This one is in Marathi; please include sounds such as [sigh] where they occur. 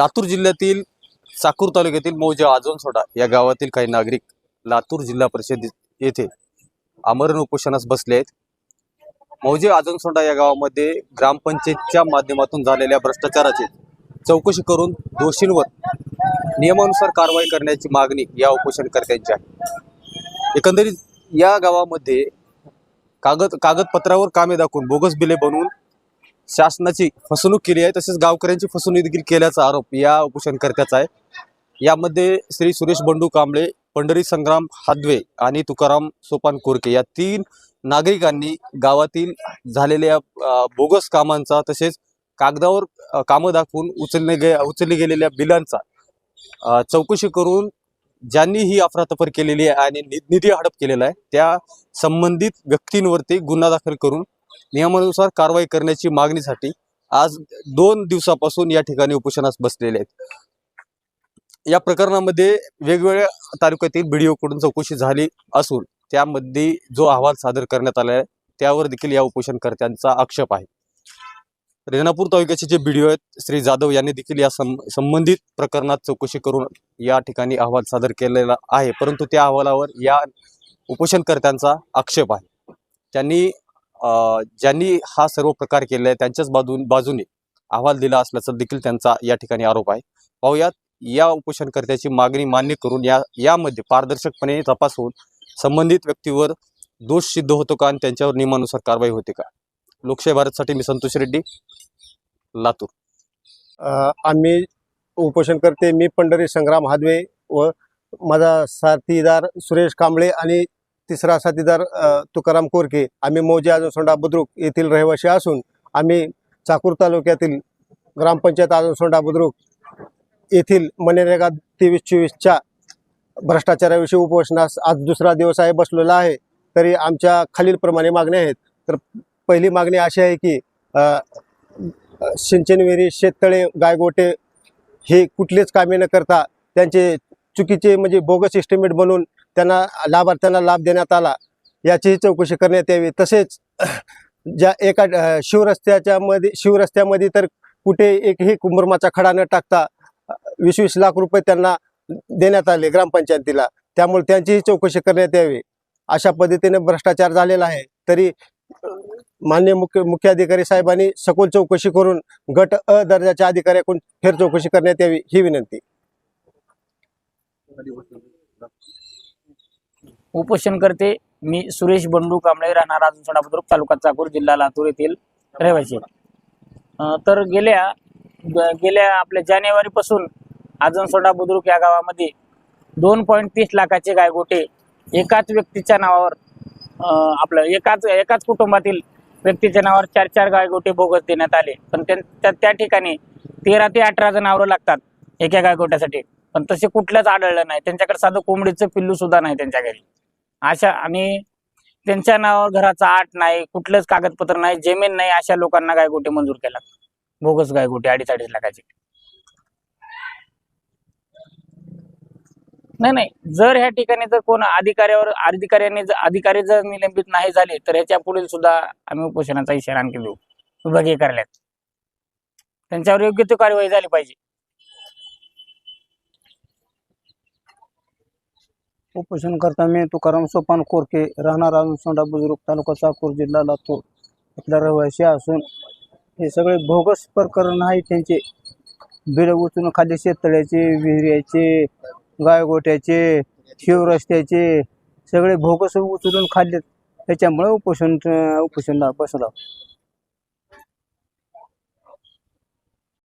लातूर जिल्ह्यातील चाकूर तालुक्यातील मौजे आजोनसोडा या गावातील काही नागरिक लातूर जिल्हा परिषद येथे आमरण उपोषणास बसले आहेत. मौजे आजनसोंडा या गावामध्ये ग्रामपंचायतच्या माध्यमातून झालेल्या भ्रष्टाचाराची चौकशी करून दोषींवर नियमानुसार कारवाई करण्याची मागणी या उपोषणकर्त्यांची आहे. एकंदरीत या गावामध्ये कागद कागदपत्रावर कामे दाखवून बोगस बिले बनवून शासनाची फसवणूक केली आहे तसेच गावकऱ्यांची फसवणूक देखील केल्याचा आरोप या उपोषणकर्त्याचा आहे. यामध्ये श्री सुरेश बंडू कांबळे पंढरी संग्राम हादवे आणि तुकाराम सोपान कोरके या तीन नागरिकांनी गावातील झालेल्या बोगस कामांचा तसेच कागदावर कामं दाखवून उचलले गे उचलले गेलेल्या बिलांचा चौकशी करून ज्यांनी ही अफरातफर केलेली आहे आणि नि- निधी हडप केलेला आहे त्या संबंधित व्यक्तींवरती गुन्हा दाखल करून नियमानुसार कारवाई करण्याची मागणीसाठी आज दोन दिवसापासून या ठिकाणी उपोषणास बसलेले आहेत. या प्रकरणामध्ये वेगवेगळ्या तालुक्यातील बीडीओकडून चौकशी झाली असून त्यामध्ये जो अहवाल सादर करण्यात आला आहे त्यावर देखील या उपोषणकर्त्यांचा आक्षेप आहे. रेणापूर तालुक्याचे जे बीडीओ आहेत श्री जाधव यांनी देखील या सं संबंधित प्रकरणात चौकशी करून या ठिकाणी अहवाल सादर केलेला आहे. परंतु त्या अहवालावर या उपोषणकर्त्यांचा आक्षेप आहे. त्यांनी ज्यांनी हा सर्व प्रकार केला आहे त्यांच्याच बाजून बाजूने अहवाल दिला असल्याचा देखील त्यांचा या ठिकाणी आरोप आहे. पाहुयात या उपोषणकर्त्याची मागणी मान्य करून या यामध्ये पारदर्शकपणे तपास होऊन संबंधित व्यक्तीवर दोष सिद्ध होतो का आणि त्यांच्यावर नियमानुसार कारवाई होते का? लोकशाही भारतसाठी मी संतोष रेड्डी लातूर. आम्ही उपोषण करते मी पंढरी संग्राम हादवे व माझा साथीदार सुरेश कांबळे आणि तिसरा साथीदार तुकाराम कोरके. आम्ही मौजे आजनसोंडा बुद्रुक येथील रहिवासी असून आम्ही चाकूर तालुक्यातील ग्रामपंचायत आजनसोंडा बुद्रुक येथील मनरेगा तेवीस चोवीसच्या भ्रष्टाचाराविषयी उपोषणास आज दुसरा दिवस आहे बसलेला आहे. तरी आमच्या खालीलप्रमाणे मागण्या आहेत. तर पहिली मागणी अशी आहे की अ, सिंचन विहिरी शेततळे गायगोटे हे कुठलेच कामे न करता त्यांचे चुकीचे म्हणजे बोगस इस्टिमेट बनवून त्यांना लाभार्थ्यांना लाभ देण्यात आला याचीही चौकशी करण्यात यावी. तसेच [clears throat] ज्या एका शिवरस्त्याच्या मध्ये शिवरस्त्यामध्ये तर कुठे एकही कुंभरमाचा खडा न टाकता वीस वीस लाख रुपये त्यांना देण्यात आले ग्रामपंचायतीला. त्यामुळे त्यांचीही चौकशी करण्यात यावी. अशा पद्धतीने भ्रष्टाचार झालेला आहे. तरी अ, मान्य मुख्य मुख्याधिकारी साहेबांनी सखोल चौकशी करून गट अ दर्जाच्या अधिकाऱ्याकडून फेर चौकशी करण्यात यावी ही विनंती. उपोषण करते. मी सुरेश बंडू कांबळे राहणार अजून बुद्रुक तालुका चाकूर जिल्हा लातूर येथील रहिवासी तर गेल्या गेल्या आपल्या जानेवारीपासून आजनसोडा बुद्रुक या गावामध्ये दोन पॉईंट तीस लाखाचे गायगोटे एकाच व्यक्तीच्या नावावर आपलं एकाच एकाच कुटुंबातील व्यक्तीच्या नावावर चार चार गायगोटे बोगस देण्यात आले. पण त्या त्या ठिकाणी तेरा ते अठरा जनावरं लागतात एका गायगोट्यासाठी. पण तसे कुठल्याच आढळलं नाही. त्यांच्याकडे साधं कोंबडीचं पिल्लू सुद्धा नाही त्यांच्या घरी. अशा आणि त्यांच्या नावावर घराचा आठ नाही कुठलंच कागदपत्र नाही जमीन नाही अशा लोकांना गायगोटे मंजूर केला बोगस गायगोटे अडीच अडीच लाखाची. नाही नाही. जर ह्या ठिकाणी जर कोण अधिकाऱ्यावर अधिकाऱ्यांनी जर अधिकारी जर निलंबित नाही झाले तर ह्याच्या पुढील सुद्धा आम्ही उपोषणाचा इशारा आणखी देऊ. विभागीय कार्यालयात. त्यांच्यावर योग्य ती कार्यवाही झाली पाहिजे. उपोषण करता मी तुकाराम सोपान कोरके राहणार सोंडा बुजुर्ग तालुका चाकूर जिल्हा लातूर इथला रहिवासी असून हे सगळे भोगस प्रकरण आहे त्यांचे. बिड उचलून खाली शेततळ्याचे विहिऱ्याचे गायगोट्याचे शिवरस्त्याचे सगळे भोगस उचलून खाल्ले त्याच्यामुळे उपोषण उपोषणला बसला